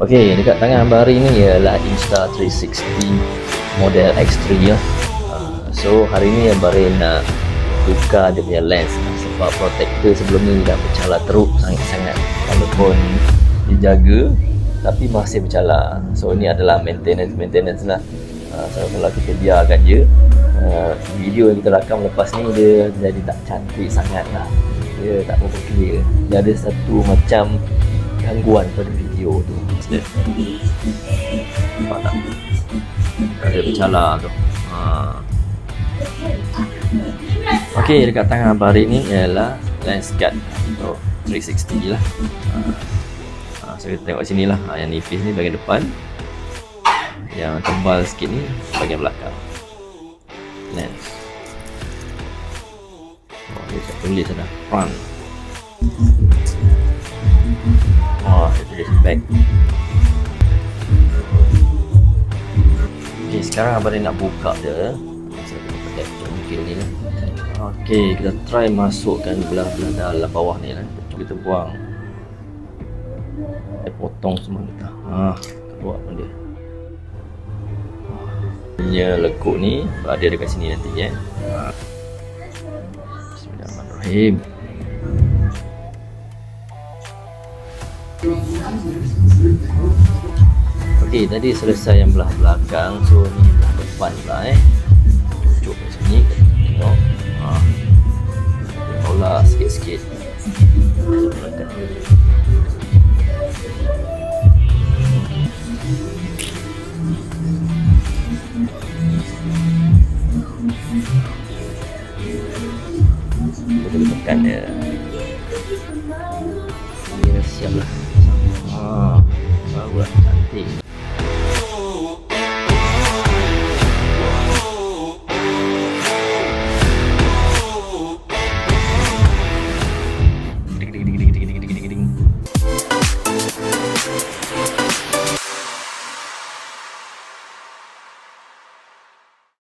Okey, dekat tangan Abang Hari ni ialah Insta360 model X3 ya. Uh, so hari ni Hari nak tukar dia punya lens sebab protector sebelum ni dah bercala teruk sangat-sangat walaupun dijaga tapi masih bercala. So ini adalah maintenance maintenance lah. Uh, so kalau kita biarkan je uh, video yang kita rakam lepas ni dia jadi tak cantik sangat lah. Dia tak clear. Dia ada satu macam gangguan pada video tu. Nampak tak? Ada bercala tu. Ha. Okey, dekat tangan Abang Arik ni ialah lens guard untuk 360 lah. Ha. Ha, so kita tengok sini lah. Ha, yang nipis ni bahagian depan. Yang tebal sikit ni bahagian belakang. Lens. Oh, dia tulis dah. Front. Saya back. Okay, sekarang abang ni nak buka dia. Saya kena pakai mungkin ni lah. Okay, kita try masukkan belah-belah dalam bawah ni lah. Kita buang. Kita potong semua kita. Ha, kita buat pun dia. Punya lekuk ni ada dekat sini nanti ya. Bismillahirrahmanirrahim. Okey, tadi selesai yang belah belakang. So ni belah depan pula eh. Cucuk kat sini. Tengok. Ha. Olah sikit-sikit. Belakang. Kita boleh tekan dia. Ini dah siap lah. Cool.